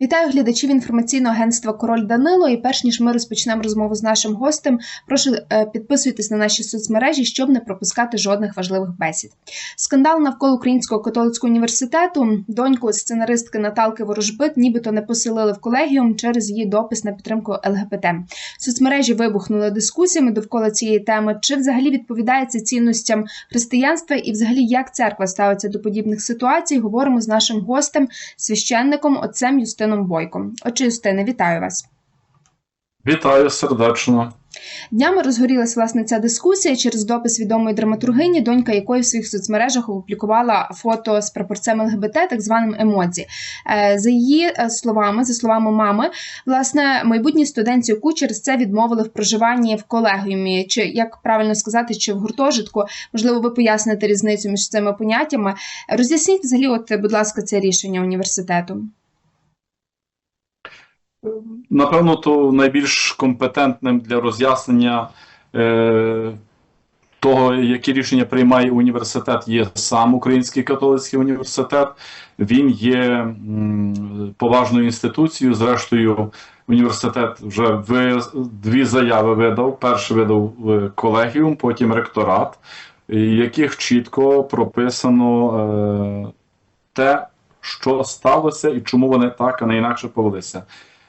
Вітаю глядачів інформаційного агентства Король Данило. І перш ніж ми розпочнемо розмову з нашим гостем, прошу е, підписуйтесь на наші соцмережі, щоб не пропускати жодних важливих бесід. Скандал навколо Українського католицького університету. Доньку сценаристки Наталки Ворожбит нібито не поселили в колегіум через її допис на підтримку ЛГБТ. Соцмережі вибухнули дискусіями довкола цієї теми. Чи взагалі відповідає це цінностям християнства, і взагалі як церква ставиться до подібних ситуацій? Говоримо з нашим гостем, священником, отцем Юстином Бойком. Отче Юстине, вітаю вас. Вітаю сердечно. Днями розгорілася власне ця дискусія через допис відомої драматургині, донька якої в своїх соцмережах опублікувала фото з прапорцем ЛГБТ, так званим емодзі. Е, За її е, словами, за словами мами, власне, майбутній студентці ОКУ через це відмовили в проживанні в колегіумі, чи як правильно сказати, чи в гуртожитку. Можливо, ви поясните різницю між цими поняттями. Роз'ясніть взагалі, от, будь ласка, це рішення університету. Напевно, то найбільш компетентним для роз'яснення е, того, які рішення приймає університет, є сам Український католицький університет. Він є поважною інституцією. Зрештою, університет вже ви, дві заяви видав. Перший видав е, колегіум, потім ректорат, яких чітко прописано е, те, що сталося і чому вони так, а не інакше повелися.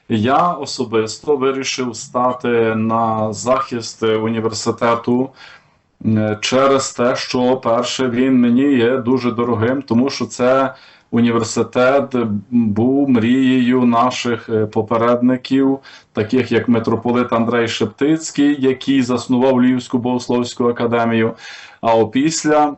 Я особисто вирішив стати на захист університету е, через те, що перше він мені є дуже дорогим, тому що це університет був мрією наших е, попередників, таких як митрополит Андрей Шептицький, який заснував Львівську богословську академію. А опісля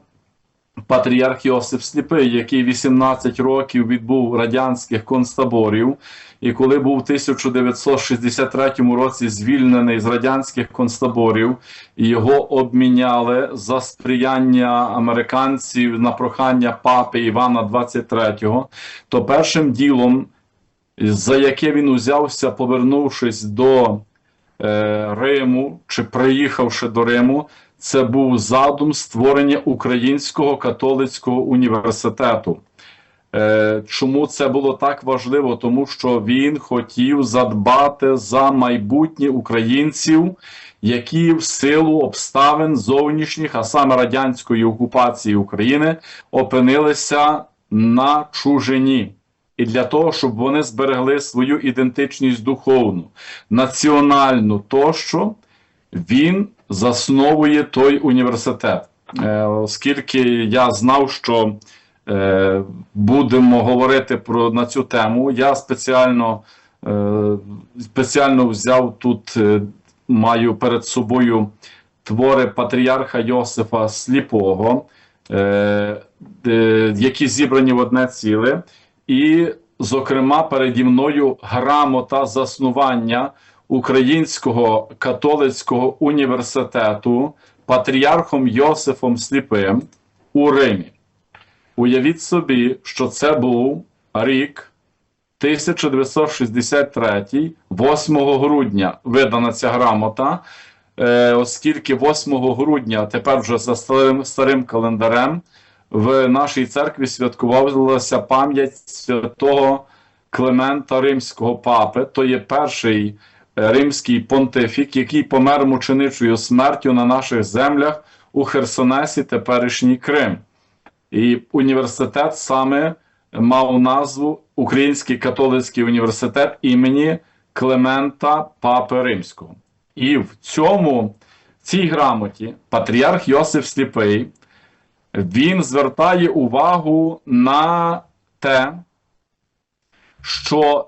патріарх Йосип Сліпий, який 18 років відбув радянських концтаборів, і коли був в 1963 році звільнений з радянських концтаборів, його обміняли за сприяння американців на прохання папи Івана 23-го, то першим ділом, за яке він узявся, повернувшись до е, Риму чи приїхавши до Риму, це був задум створення Українського католицького університету. Е, Чому це було так важливо? Тому що він хотів задбати за майбутнє українців, які в силу обставин зовнішніх, а саме радянської окупації України, опинилися на чужині. І для того, щоб вони зберегли свою ідентичність духовну, національну тощо, він засновує той університет. Е, Оскільки я знав, що будемо говорити про на цю тему, я спеціально, е, спеціально взяв тут, е, маю перед собою твори патріарха Йосифа Сліпого, е, які зібрані в одне ціле, і, зокрема, переді мною грамота заснування. Українського католицького університету патріархом Йосифом Сліпим у Римі. Уявіть собі, що це був рік 1963, 8 грудня видана ця грамота, е, оскільки 8 грудня, тепер вже за старим, старим календарем, в нашій церкві святкувалася пам'ять святого Климента Римського папи, то є перший римський понтифік, який помер мученичою смертю на наших землях у Херсонесі, теперішній Крим. І університет саме мав назву Український католицький університет імені Клемента Папи Римського. І в цьому в цій грамоті патріарх Йосиф Сліпий він звертає увагу на те, що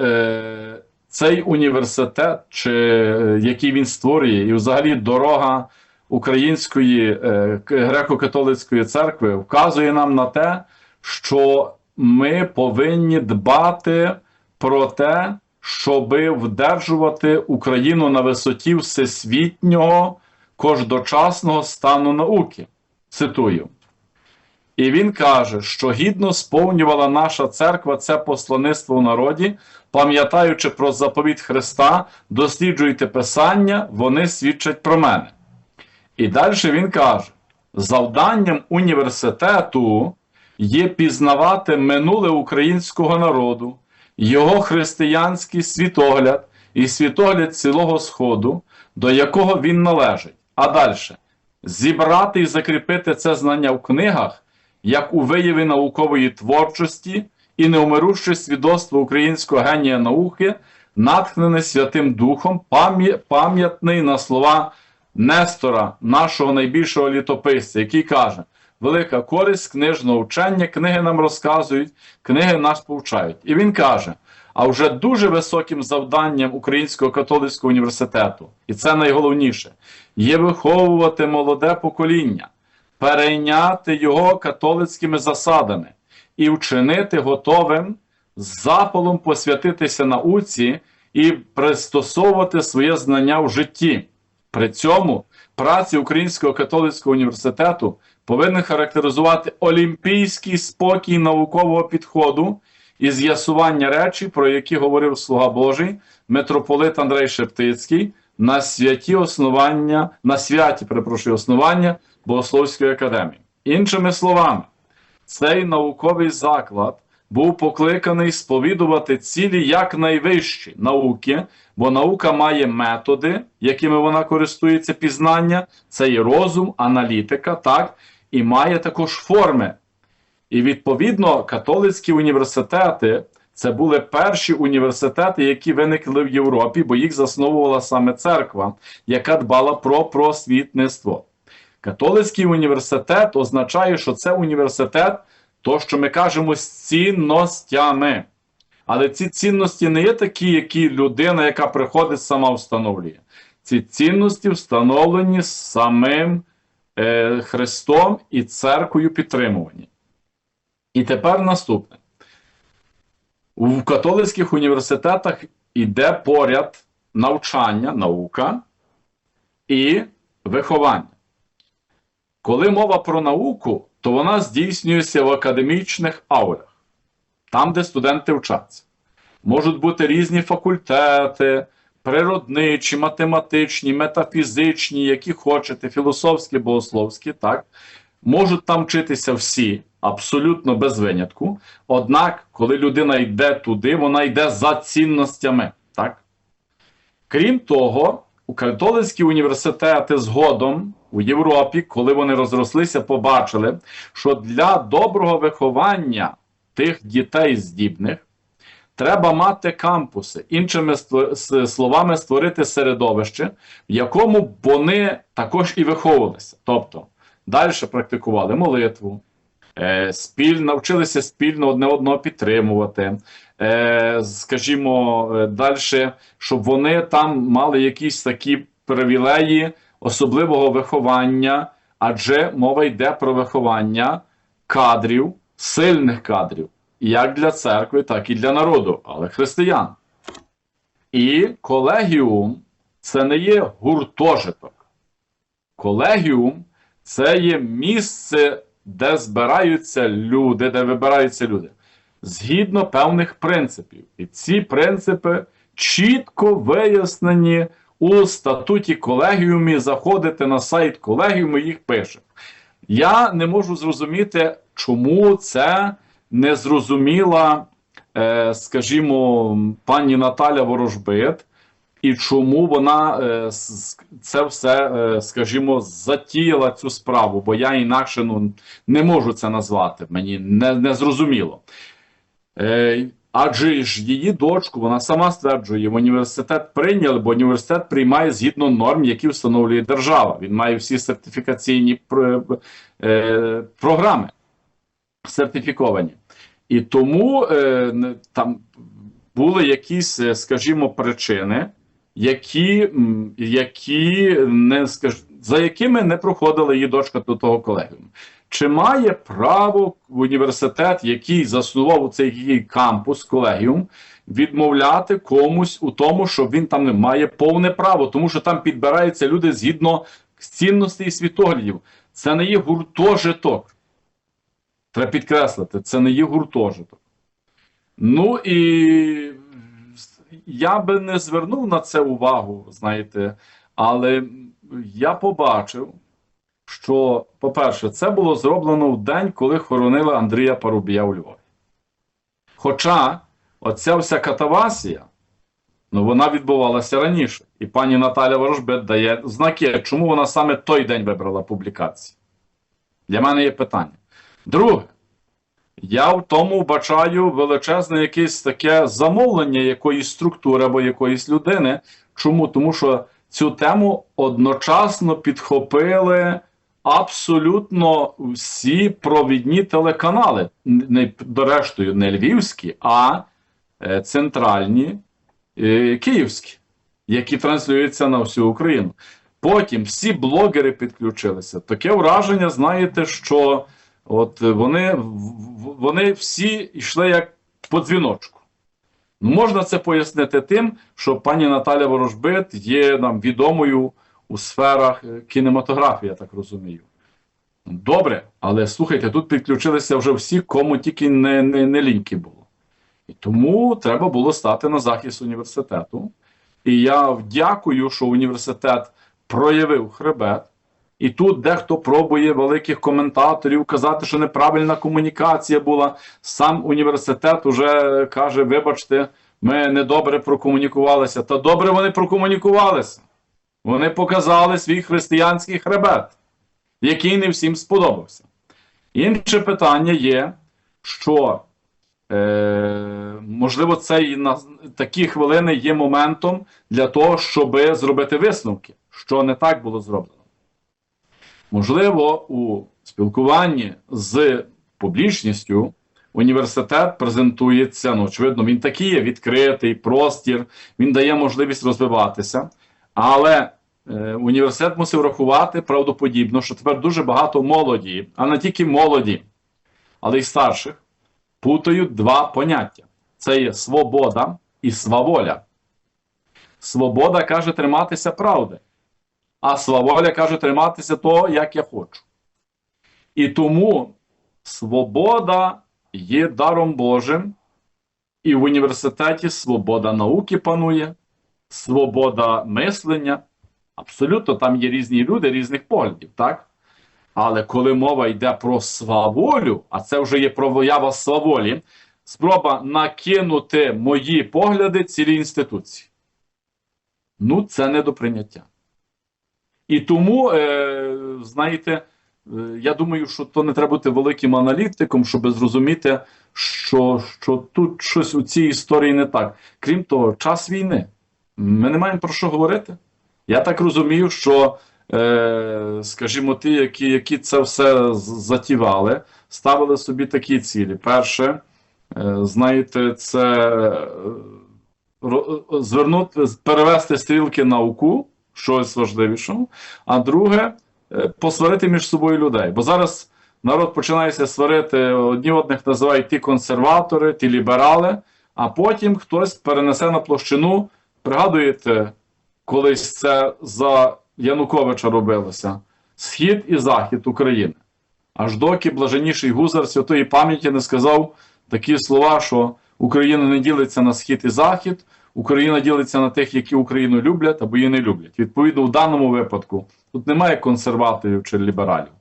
е, цей університет, чи е, який він створює, і взагалі дорога Української е, греко-католицької церкви вказує нам на те, що ми повинні дбати про те, щоби вдержувати Україну на висоті всесвітнього кождочасного стану науки. Цитую. І він каже, що гідно сповнювала наша церква це послаництво в народі, пам'ятаючи про заповіт Христа, досліджуйте Писання, вони свідчать про мене. І далі він каже: завданням університету є пізнавати минуле українського народу, його християнський світогляд і світогляд цілого Сходу, до якого він належить. А далі зібрати і закріпити це знання в книгах, як у вияві наукової творчості і неумируще свідоцтво українського генія науки, натхнене Святим Духом, пам'ятний на слова Нестора, нашого найбільшого літописця, який каже: Велика користь книжного вчення, книги нам розказують, книги нас повчають. І він каже: а вже дуже високим завданням Українського католицького університету, і це найголовніше, є виховувати молоде покоління, перейняти його католицькими засадами і вчинити готовим запалом посвятитися науці і пристосовувати своє знання в житті. При цьому праці Українського католицького університету повинні характеризувати олімпійський спокій наукового підходу і з'ясування речі, про які говорив Слуга Божий, митрополит Андрей Шептицький на святі основання, на святі, перепрошую, основання Богословської академії. Іншими словами, цей науковий заклад був покликаний сповідувати цілі якнайвищі науки, бо наука має методи, якими вона користується пізнання, це є розум, аналітика, так, і має також форми. І відповідно католицькі університети це були перші університети, які виникли в Європі, бо їх засновувала саме церква, яка дбала про просвітництво. Католицький університет означає, що це університет, то, що ми кажемо, з цінностями. Але ці цінності не є такі, які людина, яка приходить, сама встановлює. Ці цінності встановлені самим е, Христом і церквою підтримувані. І тепер наступне. У католицьких університетах йде поряд навчання, наука і виховання. Коли мова про науку, то вона здійснюється в академічних аулях, там, де студенти вчаться. Можуть бути різні факультети, природничі, математичні, метафізичні, які хочете, філософські, богословські, так. Можуть там вчитися всі, абсолютно без винятку. Однак, коли людина йде туди, вона йде за цінностями. Так? Крім того, у католицькі університети згодом у Європі, коли вони розрослися, побачили, що для доброго виховання тих дітей здібних треба мати кампуси, іншими словами, створити середовище, в якому вони також і виховувалися. Тобто далі практикували молитву, е, спільно навчилися спільно одне одного підтримувати. Е, скажімо, е, далі, щоб вони там мали якісь такі привілеї особливого виховання, адже мова йде про виховання кадрів, сильних кадрів, як для церкви, так і для народу, але християн. І колегіум це не є гуртожиток. Колегіум це є місце, де збираються люди, де вибираються люди, згідно певних принципів. І ці принципи чітко вияснені у статуті колегіумі. Заходите на сайт колегіуму, їх пише. Я не можу зрозуміти, чому це не зрозуміла, е, скажімо, пані Наталя Ворожбит, і чому вона е, це все, е, скажімо, затіяла цю справу, бо я інакше ну, не можу це назвати. Мені не, не зрозуміло. Адже ж її дочку, вона сама стверджує, в університет прийняли, бо університет приймає згідно норм, які встановлює держава. Він має всі сертифікаційні е, програми сертифіковані. І тому е, там були якісь, е, скажімо, причини, які, які не скаж... за якими не проходила її дочка до того колегіуму. Чи має право університет, який заснував цей кампус, колегіум, відмовляти комусь у тому, що він там не має повне право, тому що там підбираються люди згідно цінностей і світоглядів. Це не є гуртожиток. Треба підкреслити, це не є гуртожиток. Ну і я би не звернув на це увагу, знаєте, але я побачив, що, по-перше, це було зроблено в день, коли хоронили Андрія Парубія у Львові. Хоча оця вся катавасія, ну вона відбувалася раніше. І пані Наталя Ворожбит дає знаки, чому вона саме той день вибрала публікації. Для мене є питання. Друге, я в тому бачаю величезне якесь таке замовлення якоїсь структури або якоїсь людини. Чому? Тому що цю тему одночасно підхопили абсолютно всі провідні телеканали, не, дорештою, не львівські, а е, центральні е, київські, які транслюються на всю Україну. Потім всі блогери підключилися. Таке враження, знаєте, що от вони, вони всі йшли як по дзвіночку. Ну, можна це пояснити тим, що пані Наталя Ворожбит є нам відомою у сферах е, кінематографії, я так розумію. Добре, але слухайте, тут підключилися вже всі, кому тільки не, не, не ліньки було. І тому треба було стати на захист університету. І я дякую, що університет проявив хребет. І тут дехто пробує великих коментаторів казати, що неправильна комунікація була. Сам університет уже каже: вибачте, ми недобре прокомунікувалися. Та добре вони прокомунікувалися. Вони показали свій християнський хребет, який не всім сподобався. Інше питання є, що е, можливо, цей на такі хвилини є моментом для того, щоб зробити висновки, що не так було зроблено. Можливо, у спілкуванні з публічністю університет презентується, ну, очевидно, він такий є відкритий простір, він дає можливість розвиватися. Але е, університет мусив рахувати правдоподібно, що тепер дуже багато молоді, а не тільки молоді, але й старших, путають два поняття: це є свобода і сваволя. Свобода каже триматися правди, а сваволя каже триматися того, як я хочу. І тому свобода є даром Божим, і в університеті свобода науки панує, свобода мислення. Абсолютно, там є різні люди різних поглядів, так? Але коли мова йде про сваволю, а це вже є проява сваволі, спроба накинути мої погляди цілій інституції. Ну, це не до прийняття. І тому, е, знаєте, е, я думаю, що то не треба бути великим аналітиком, щоб зрозуміти, що, що тут щось у цій історії не так. Крім того, час війни. Ми не маємо про що говорити. Я так розумію, що, е, скажімо, ті, які, які це все затівали, ставили собі такі цілі. Перше, е, знаєте, це е, звернути, перевести стрілки на УКУ, щось важливішого. А друге, е, посварити між собою людей. Бо зараз народ починається сварити, одні одних називають ті консерватори, ті ліберали, а потім хтось перенесе на площину. Пригадуєте, колись це за Януковича робилося: Схід і Захід України. Аж доки блаженніший гузар святої пам'яті не сказав такі слова, що Україна не ділиться на схід і захід, Україна ділиться на тих, які Україну люблять або її не люблять. Відповідно, в даному випадку тут немає консерваторів чи лібералів.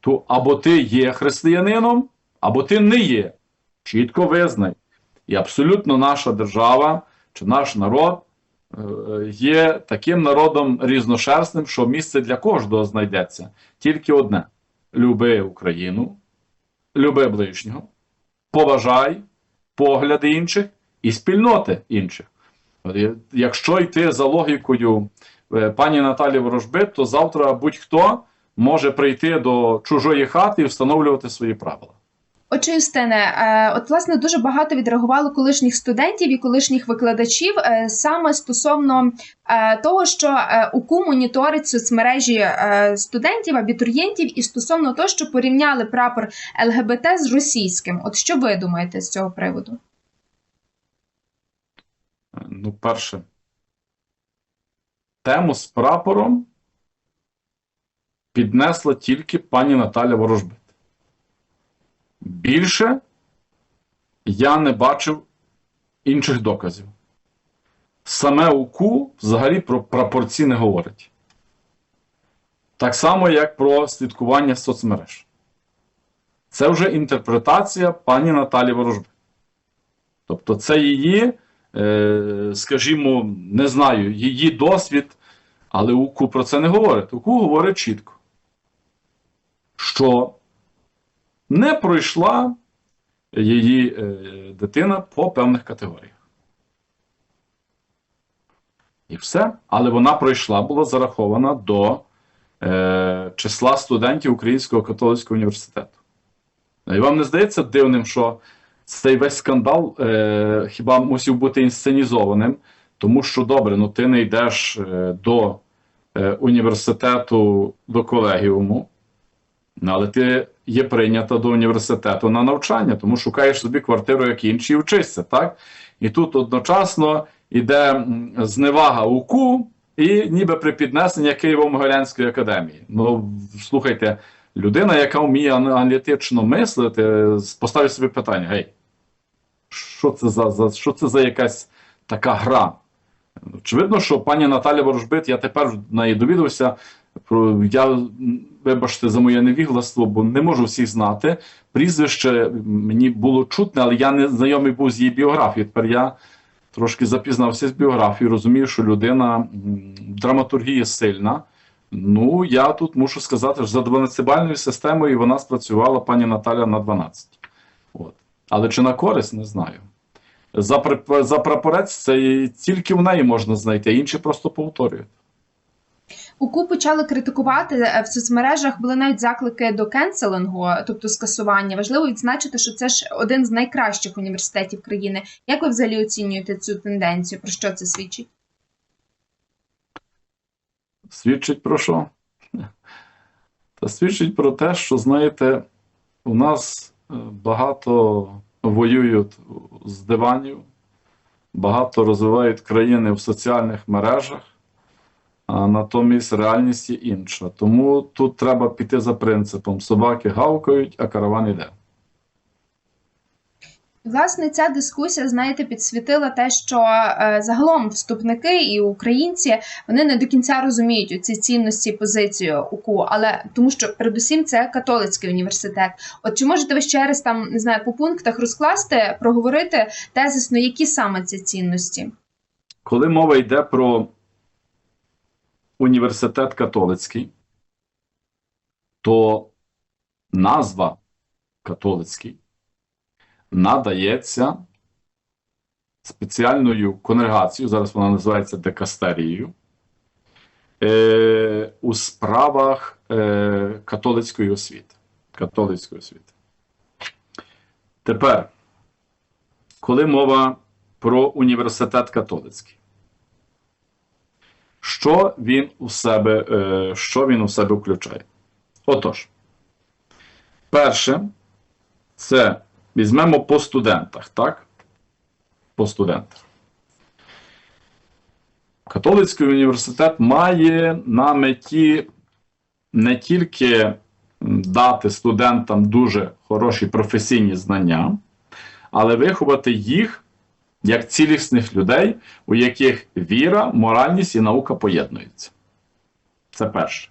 То або ти є християнином, або ти не є. Чітко визнай. І абсолютно наша держава чи наш народ є таким народом різношерстним, що місце для кожного знайдеться. Тільки одне: люби Україну, люби ближнього, поважай погляди інших і спільноти інших. Якщо йти за логікою е, пані Наталі Ворожбит, то завтра будь-хто може прийти до чужої хати і встановлювати свої правила. Отже, Юстине, е, от власне дуже багато відреагувало колишніх студентів і колишніх викладачів е, саме стосовно е, того, що УКУ моніторить соцмережі студентів, абітурієнтів, і стосовно того, що порівняли прапор ЛГБТ з російським. От що ви думаєте з цього приводу? Ну, перше, тему з прапором піднесла тільки пані Наталя Ворожбит. Більше я не бачив інших доказів. Саме УКУ взагалі про прапорці не говорить. Так само, як про слідкування соцмереж. Це вже інтерпретація пані Наталі Ворожбит. Тобто, це її, е, скажімо, не знаю, її досвід, але УКУ про це не говорить. УКУ говорить чітко, що не пройшла її е, дитина по певних категоріях. І все. Але вона пройшла, була зарахована до е, числа студентів Українського католицького університету. І вам не здається дивним, що цей весь скандал е, хіба мусив бути інсценізованим, тому що добре, ну ти не йдеш е, до е, університету, до колегіуму, ну, але ти є прийнята до університету на навчання, тому шукаєш собі квартиру, як інші, і вчишся, так? І тут одночасно йде зневага УКУ і ніби припіднесення Києво-Могилянської академії. Ну, слухайте, людина, яка вміє аналітично мислити, поставить собі питання: гей, що це за, за, що це за якась така гра? Очевидно, що пані Наталя Ворожбит, я тепер в неї довідався. Я вибачте за моє невігластво, бо не можу всіх знати. Прізвище мені було чутне, але я не знайомий був з її біографією. Тепер я трошки запізнався з біографією, розумію, що людина драматургія сильна. Ну, я тут мушу сказати, що за 12-бальною системою вона спрацювала пані Наталя на 12. От. Але чи на користь, не знаю. За, за прапорець це тільки в неї можна знайти, інші просто повторюють. УКУ почали критикувати е, в соцмережах. Були навіть заклики до кенселингу, тобто скасування. Важливо відзначити, що це ж один з найкращих університетів країни. Як ви взагалі оцінюєте цю тенденцію? Про що це свідчить? Свідчить про що? Та свідчить про те, що, знаєте, у нас е, багато воюють з диванів, багато розвивають країни в соціальних мережах, а натомість реальність є інша. Тому тут треба піти за принципом: собаки гавкають, а караван іде. Власне, ця дискусія, знаєте, підсвітила те, що е, загалом вступники і українці вони не до кінця розуміють ці цінності і позицію УКУ, але тому що передусім це католицький університет. От чи можете ви ще раз там не знаю по пунктах розкласти, проговорити тезисно, які саме ці цінності? Коли мова йде про університет католицький, то назва католицький надається спеціальною конгрегацією, зараз вона називається декастерією, е, у справах е, католицької освіти. Католицької освіти. Тепер, коли мова про університет католицький, що він у себе, е, що він у себе включає? Отож, перше, це візьмемо по студентах, так? По студентах. Католицький університет має на меті не тільки дати студентам дуже хороші професійні знання, але виховати їх як цілісних людей, у яких віра, моральність і наука поєднуються. Це перше.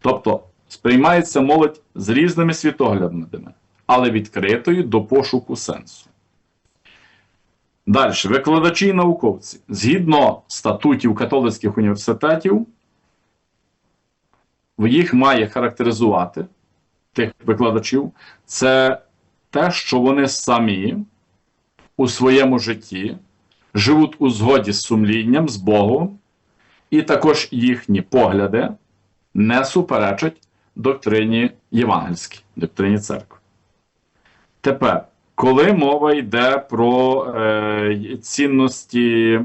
Тобто сприймається молодь з різними світоглядами, але відкритою до пошуку сенсу. Далі, викладачі і науковці. Згідно статутів католицьких університетів, їх має характеризувати тих викладачів, це те, що вони самі у своєму житті живуть у згоді з сумлінням, з Богом, і також їхні погляди не суперечать доктрині євангельській, доктрині церкви. Тепер, коли мова йде про е, цінності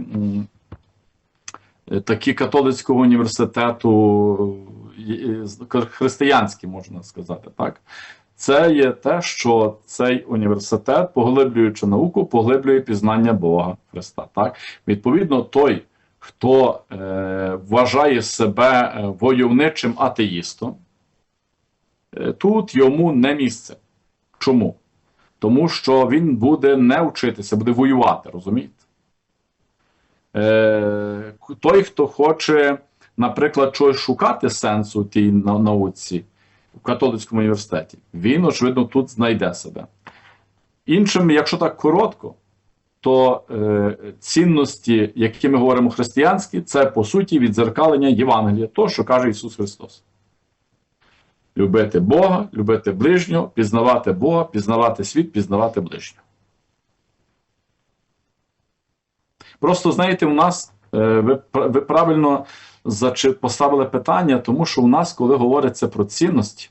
е, такі католицького університету, е, е, християнські, можна сказати, так? Це є те, що цей університет, поглиблюючи науку, поглиблює пізнання Бога Христа. Так? Відповідно, той, хто е, вважає себе е, войовничим атеїстом, е, тут йому не місце. Чому? Тому що він буде не вчитися, буде воювати, розумієте? Е, той, хто хоче, наприклад, щось шукати сенсу тій науці в католицькому університеті, він, очевидно, тут знайде себе. Іншим, якщо так коротко, то е, цінності, які ми говоримо християнські, це по суті відзеркалення Євангелія, то, що каже Ісус Христос. Любити Бога, любити ближнього, пізнавати Бога, пізнавати світ, пізнавати ближнього. Просто знаєте, у нас е, ви, ви правильно поставили питання, тому що у нас, коли говориться про цінності,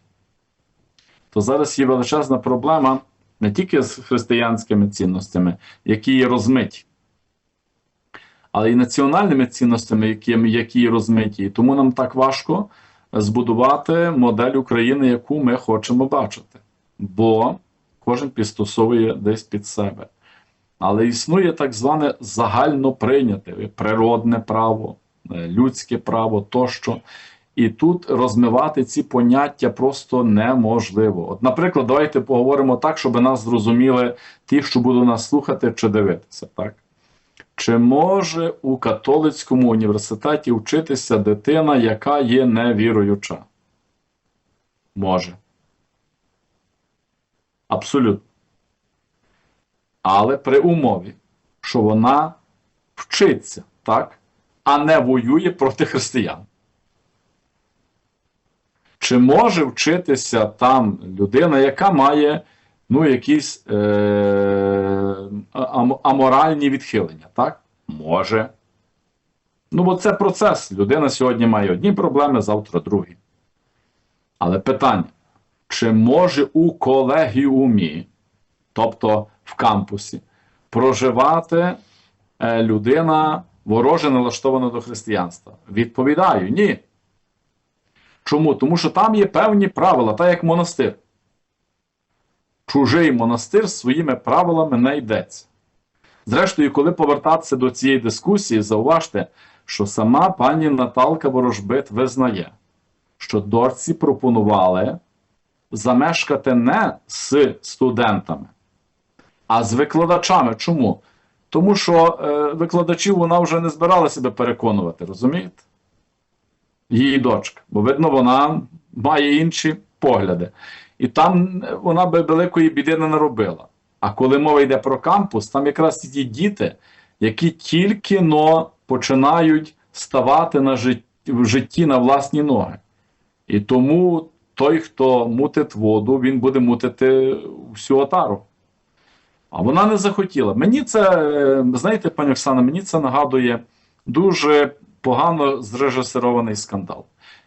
то зараз є величезна проблема не тільки з християнськими цінностями, які є розмиті, але й національними цінностями, які, які є розмиті. І тому нам так важко збудувати модель України, яку ми хочемо бачити. Бо кожен підстосовує десь під себе. Але існує так зване загально прийняте природне право, людське право тощо. І тут розмивати ці поняття просто неможливо. От, наприклад, давайте поговоримо так, щоб нас зрозуміли ті, що будуть нас слухати чи дивитися. Так? Чи може у католицькому університеті вчитися дитина, яка є невіруюча? Може. Абсолютно. Але при умові, що вона вчиться, так? А не воює проти християн. Чи може вчитися там людина, яка має ну, якісь е- аморальні відхилення? Так? Може. Ну, бо це процес. Людина сьогодні має одні проблеми, завтра другі. Але питання: чи може у колегіумі, тобто в кампусі, проживати е, людина вороже налаштована до християнства? Відповідаю, ні. Чому? Тому що там є певні правила, так як монастир. Чужий монастир своїми правилами не йдеться. Зрештою, коли повертатися до цієї дискусії, зауважте, що сама пані Наталка Ворожбит визнає, що дорці пропонували замешкати не з студентами, а з викладачами. Чому? Тому що е, викладачів вона вже не збирала себе переконувати, розумієте? Її дочка. Бо, видно, вона має інші погляди. І там вона би великої біди не наробила. А коли мова йде про кампус, там якраз ті діти, які тільки но починають ставати на житті, в житті на власні ноги. І тому той, хто мутить воду, він буде мутити всю отару. А вона не захотіла. Мені це, е, знаєте, пані Оксана, мені це нагадує дуже погано зрежисерований скандал,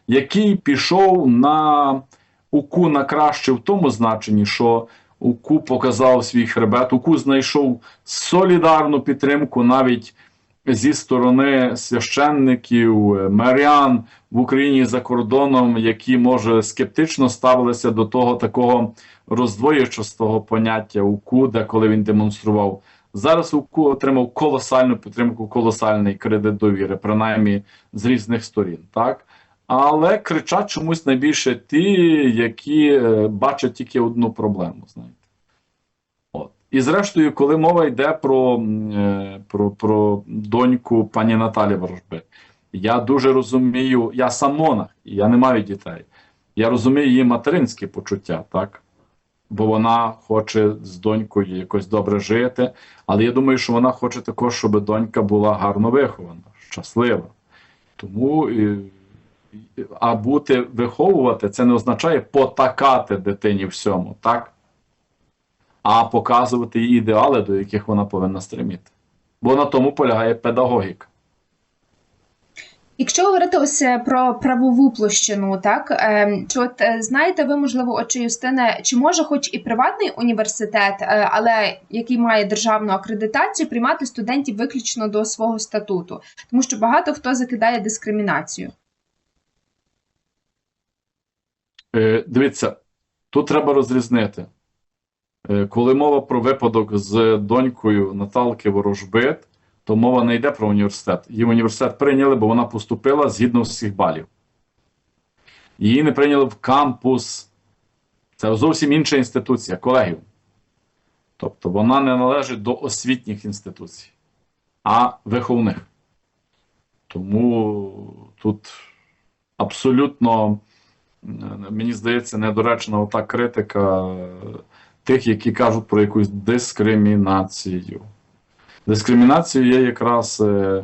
який пішов на УКУ на краще в тому значенні, що УКУ показав свій хребет, УКУ знайшов солідарну підтримку навіть зі сторони священників, е, марян в Україні за кордоном, які може скептично ставилися до того такого роздвоєчостого поняття УКУ, де коли він демонстрував. Зараз УКУ отримав колосальну підтримку, колосальний кредит довіри, принаймні з різних сторін. так? Але кричать чомусь найбільше ті, які е, бачать тільки одну проблему. знаєте. І зрештою, коли мова йде про, е, про, про доньку пані Наталі Ворожби, я дуже розумію, я сам монах, я не маю дітей. Я розумію її материнське почуття, так? Бо вона хоче з донькою якось добре жити. Але я думаю, що вона хоче також, щоб донька була гарно вихована, щаслива. Тому і- а бути виховувати це не означає потакати дитині всьому, так? А показувати їй ідеали, до яких вона повинна стреміти. Бо на тому полягає педагогіка. Якщо говорити ось е, про правову площину, так ем, чи от е, знаєте ви, можливо, отче Юстине, чи може, хоч і приватний університет, е, але який має державну акредитацію, приймати студентів виключно до свого статуту, тому що багато хто закидає дискримінацію. Е, дивіться, тут треба розрізнити. Е, коли мова про випадок з донькою Наталки Ворожбит, то мова не йде про університет. Її університет прийняли, бо вона поступила згідно всіх балів. Її не прийняли в кампус. Це зовсім інша інституція, колегів. Тобто вона не належить до освітніх інституцій, а виховних. Тому тут абсолютно, е, мені здається, недоречна ота критика тих, які кажуть про якусь дискримінацію. Дискримінацією є якраз е,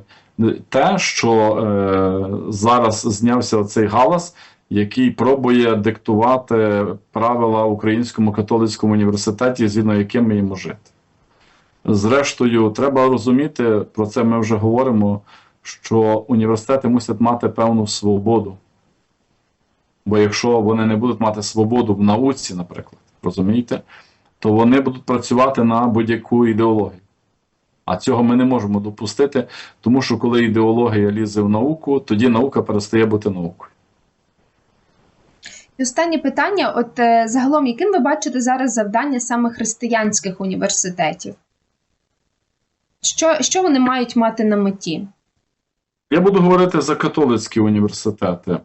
те, що е, зараз знявся цей галас, який пробує диктувати правила Українському католицькому університеті, згідно яким ми їмо жити. Зрештою, треба розуміти, про це ми вже говоримо, що університети мусять мати певну свободу. Бо якщо вони не будуть мати свободу в науці, наприклад, розумієте, то вони будуть працювати на будь-яку ідеологію. А цього ми не можемо допустити, тому що коли ідеологія лізе в науку, тоді наука перестає бути наукою. І останнє питання: от е, загалом, яким ви бачите зараз завдання саме християнських університетів? Що, що вони мають мати на меті? Я буду говорити за католицькі університети.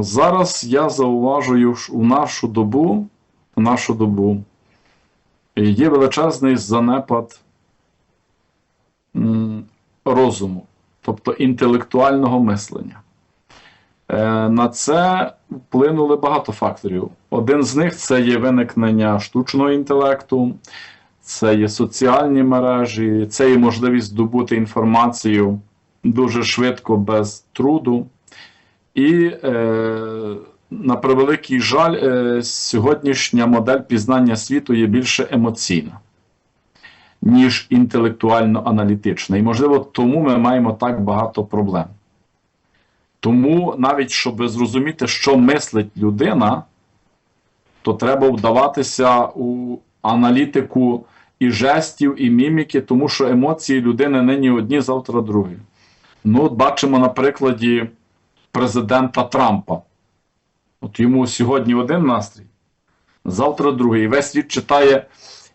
Зараз я зауважую, що у нашу добу, в нашу добу є величезний занепад розуму, тобто інтелектуального мислення. Е, На це вплинули багато факторів. Один з них це є виникнення штучного інтелекту, це є соціальні мережі, це є можливість здобути інформацію дуже швидко, без труду. І, е, на превеликий жаль, е, сьогоднішня модель пізнання світу є більше емоційна, ніж інтелектуально-аналітична. І, можливо, тому ми маємо так багато проблем. Тому, навіть щоб зрозуміти, що мислить людина, то треба вдаватися у аналітику і жестів, і міміки, тому що емоції людини нині одні, завтра другі. Ну, от бачимо на прикладі президента Трампа. От йому сьогодні один настрій, завтра другий. І весь світ читає,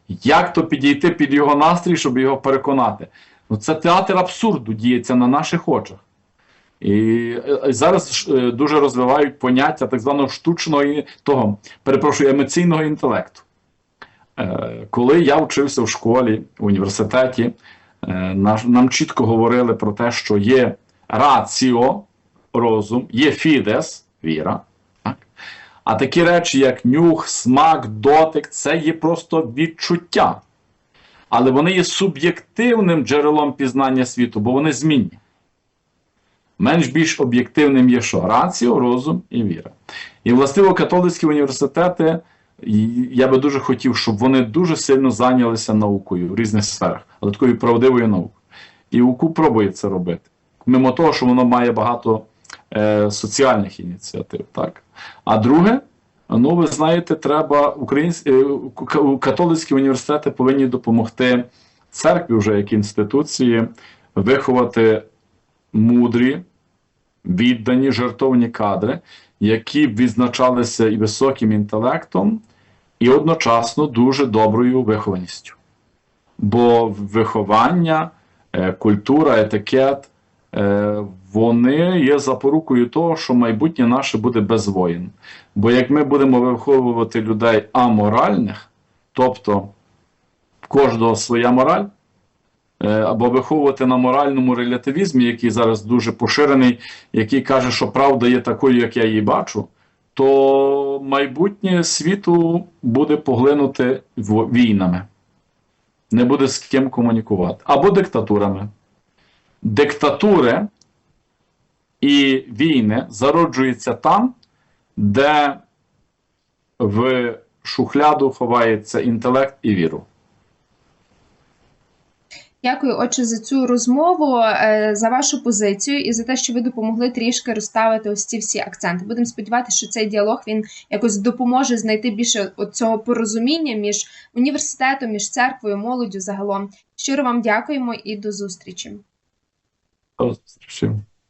як то підійти під його настрій, щоб його переконати. Ну, це театр абсурду діється на наших очах. І е, зараз е, дуже розвивають поняття так званого штучного того, перепрошую, емоційного інтелекту. Е, Коли я вчився в школі, в університеті, нам чітко говорили про те, що є раціо, розум, є фідес, віра. А такі речі, як нюх, смак, дотик, це є просто відчуття. Але вони є суб'єктивним джерелом пізнання світу, бо вони змінні. Менш більш об'єктивним є що? Раціо, розум і віра. І, властиво, католицькі університети, я би дуже хотів, щоб вони дуже сильно зайнялися наукою в різних сферах, але такою правдивою наукою. І УКУ пробує це робити. Мимо того, що воно має багато е, соціальних ініціатив. Так? А друге, ну ви знаєте, треба українські е, католицькі університети повинні допомогти церкві вже як інституції виховати мудрі, віддані, жертовні кадри, які б відзначалися і високим інтелектом, і одночасно дуже доброю вихованістю. Бо виховання, е, культура, етикет, вони є запорукою того, що майбутнє наше буде без воїн. Бо як ми будемо виховувати людей аморальних, тобто кожного своя мораль, е, або виховувати на моральному релятивізмі, який зараз дуже поширений, який каже, що правда є такою, як я її бачу, то майбутнє світу буде поглинути війнами. Не буде з ким комунікувати. Або диктатурами. Диктатури і війни зароджуються там, де в шухляду ховається інтелект і віру. Дякую, отже, за цю розмову, е, за вашу позицію і за те, що ви допомогли трішки розставити ось ці всі акценти. Будемо сподіватися, що цей діалог він якось допоможе знайти більше цього порозуміння між університетом, між церквою, молоддю загалом. Щиро вам дякуємо і до зустрічі. До зустрічі.